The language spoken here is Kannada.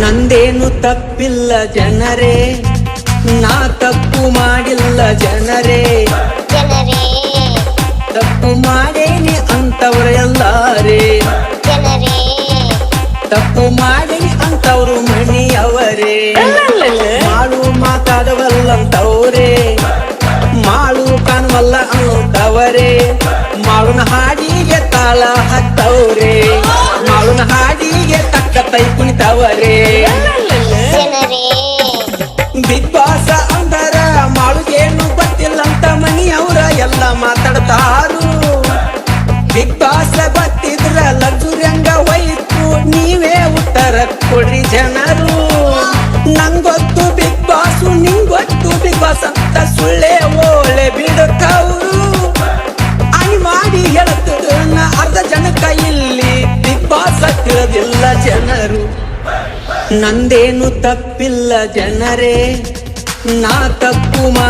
ನಂದೇನು ತಪ್ಪಿಲ್ಲ ಜನರೇ ನಾ ತಪ್ಪು ಮಾಡಿಲ್ಲ ಜನರೇ. ತಪ್ಪು ಮಾಡೇನಿ ಅಂತವ್ರು ಎಲ್ಲಾರೇ. ತಪ್ಪು ಮಾಡೇನಿ ಅಂತವ್ರು ಮಣಿಯವರೇ. ಮಾಡು ಮಾತಾಡವಲ್ಲಂತವ್ರೇ ಮಾಡು ಕಾಣವಲ್ಲ ಅಂತವರೇ. ಮಾಳುನ ಹಾಡಿಗೆ ತಾಳ ಹತ್ತವ್ರೆ ತೈ ಜನರೇ. ಬಿಗ್ ಬಾಸ್ ಅಂದರ ಮಾಳುಗೇನು ಗೊತ್ತಿಲ್ಲಂತ ಮನಿಯವ್ರ ಎಲ್ಲ ಮಾತಾಡ್ತಾರು. ಬಿಗ್ ಬಾಸ್ ಗೊತ್ತಿದ್ರ ಲಗ್ಸುರಿ ಹಂಗ ಹೋಯ್ತು ನೀವೇ ಉತ್ತರ ಕೊಡ್ರಿ ಜನರು. ನಂಗೊತ್ತು ಬಿಗ್ ಬಾಸ್ ನಿಂಗೊತ್ತು ಬಿಗ್ ಬಾಸ್ ಅಂತ ಸುಳ್ಳೆ ಓಳೆ ಬಿಡುತ್ತವ್ರು ಅಣಿ ಮಾಡಿ ಹೇಳುತ್ತಿದ್ದು ಅರ್ಧ ಜನಕ್ಕ ಇಲ್ಲಿ ಬಿಗ್ ಬಾಸ್ ತಿಳಿದಿಲ್ಲ ಜನರು. ನಂದೇನು ತಪ್ಪಿಲ್ಲ ಜನರೇ ನಾ ತಪ್ಪು ಮಾಡಿ